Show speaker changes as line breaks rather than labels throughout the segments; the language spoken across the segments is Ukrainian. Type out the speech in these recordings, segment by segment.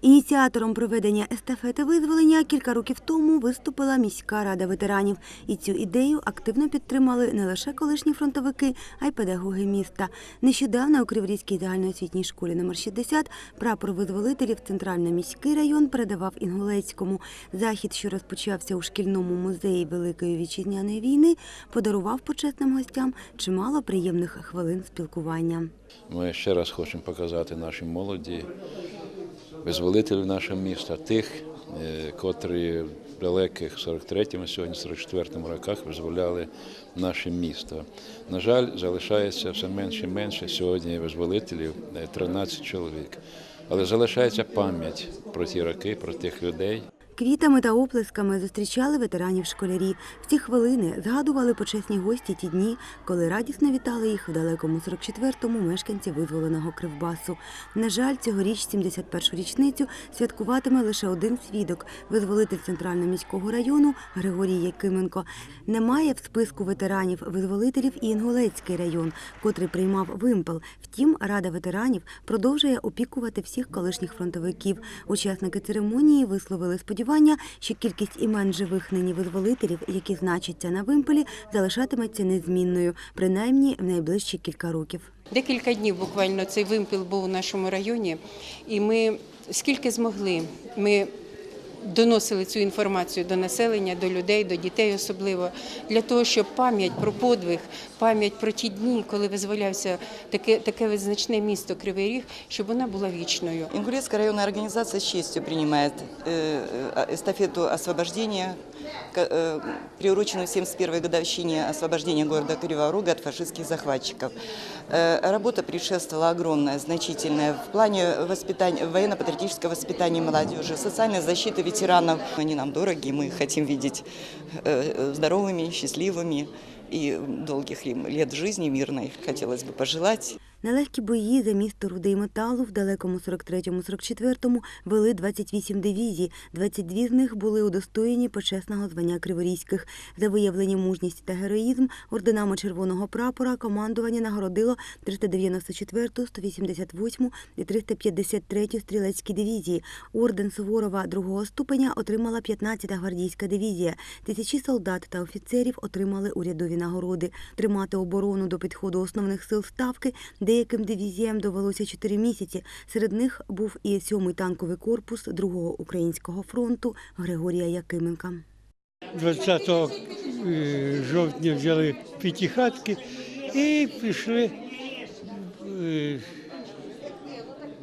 Ініціатором проведення естафети визволення кілька років тому виступила міська рада ветеранів. І цю ідею активно підтримали не лише колишні фронтовики, а й педагоги міста. Нещодавно у Криворізькій загальноосвітній школі номер 60 прапор визволителів Центрально-міський район передавав Інгулецькому. Захід, що розпочався у шкільному музеї Великої вітчизняної війни, подарував почесним гостям чимало приємних хвилин спілкування.
Ми ще раз хочемо показати нашій молоді, визволителів нашого міста, тих, е, котрі в далеких 43-му, сьогодні 44-му роках визволяли наше місто. На жаль, залишається все менше і менше сьогодні визволителів, е, 13 чоловік. Але залишається пам'ять про ті роки, про тих людей.
Квітами та оплесками зустрічали ветеранів школярі. В ці хвилини згадували почесні гості ті дні, коли радісно вітали їх в далекому 44-му мешканці визволеного Кривбасу. На жаль, цьогоріч 71-ю річницю святкуватиме лише один свідок – визволитель Центрально-міського району Григорій Якименко. Немає в списку ветеранів визволителів і Інгулецький район, котрий приймав вимпел. Втім, Рада ветеранів продовжує опікувати всіх колишніх фронтовиків. Учасники церемонії висловили сподівання, що кількість імен живих нині визволителів, які значаться на вимпелі, залишатиметься незмінною, принаймні в найближчі кілька років.
Декілька днів буквально цей вимпел був у нашому районі, і ми скільки змогли, ми доносили цю інформацію до населення, до людей, до дітей особливо, для того, щоб пам'ять про подвиг, пам'ять про ті дні, коли визволявся таке, таке визначне місто Кривий Ріг, щоб вона була вічною.
Інгурецька районна організація з честю приймає естафету э, эстафету освобождения, ка- э, приуроченную 71-й годовщине освобождения города Кривого Рога от фашистских захватчиков. Э, Работа предшествовала огромная, значительная в плане воспитания, военно-патриотического воспитания молодежи, социальной защиты ветеранов. Они нам дороги, мы их хотим видеть э, здоровыми, счастливыми и долгих им лет жизни мирной, хотелось бы пожелать.
Нелегкі бої за місто руди і металу в далекому 43-44 вели 28 дивізій. 22 з них були удостоєні почесного звання Криворізьких. За виявлені мужність та героїзм орденами червоного прапора командування нагородило 394-ту, 188 і 353 стрілецькі дивізії. Орден Суворова другого ступеня отримала 15-та гвардійська дивізія. Тисячі солдат та офіцерів отримали урядові нагороди. Тримати оборону до підходу основних сил ставки деяким дивізіям довелося 4 місяці. Серед них був і 7-й танковий корпус Другого українського фронту Григорія Якименка.
20 е, жовтня взяли п'ятихатки і пішли е,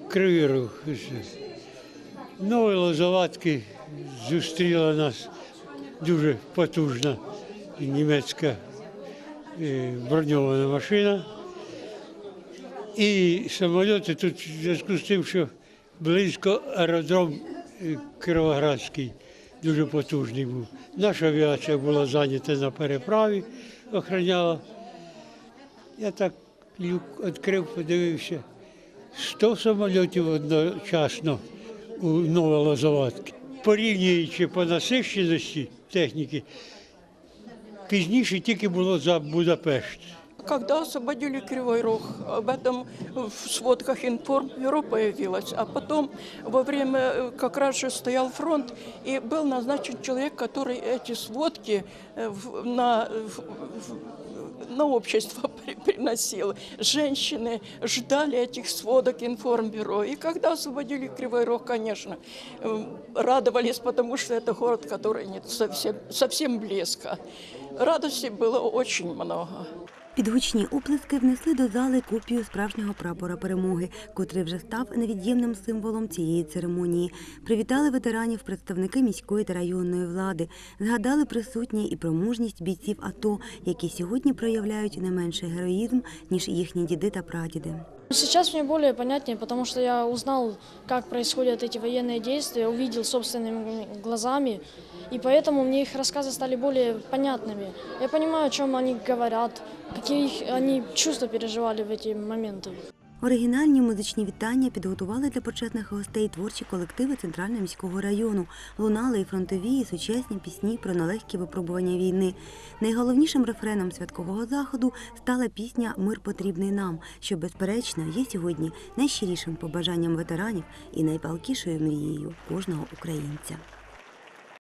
Кривий Рог. Нові Лозоватки зустріла нас дуже потужна німецька е, броньована машина. І самоліти тут в зв'язку з тим, що близько аеродром е, Кіровоградський дуже потужний був. Наша авіація була зайнята на переправі, охороняла. Я так люк відкрив, подивився. 100 самольотів одночасно у Новолозоватки. Порівнюючи по насищеності техніки, пізніше тільки було за Будапешт.
Когда освободили Кривой Рог, об этом в сводках информбюро появилось, а потом во время э, как раз же стоял фронт, и был назначен человек, который эти сводки э, на, на общество при- приносил. Женщины ждали этих сводок информбюро. И когда освободили Кривой Рог, конечно, э, радовались, потому что это город, который не совсем, совсем близко. Радости было очень много.
Підгучні оплески внесли до зали копію справжнього прапора перемоги, котрий вже став невід'ємним символом цієї церемонії. Привітали ветеранів представники міської та районної влади, згадали присутні і про мужність бійців АТО, які сьогодні проявляють не менший героїзм ніж їхні діди та прадіди.
Сейчас мне более понятнее, потому что я узнал, как происходят эти военные действия, увидел собственными глазами, и поэтому мне их рассказы стали более понятными. Я понимаю, о чем они говорят, какие их- они чувства переживали в эти моменты.
Оригінальні музичні вітання підготували для почетних гостей творчі колективи Центрального міського району. Лунали і фронтові, і сучасні пісні про нелегкі випробування війни. Найголовнішим рефреном святкового заходу стала пісня Мир потрібний нам, що, безперечно, є сьогодні найщирішим побажанням ветеранів і найпалкішою мрією кожного українця.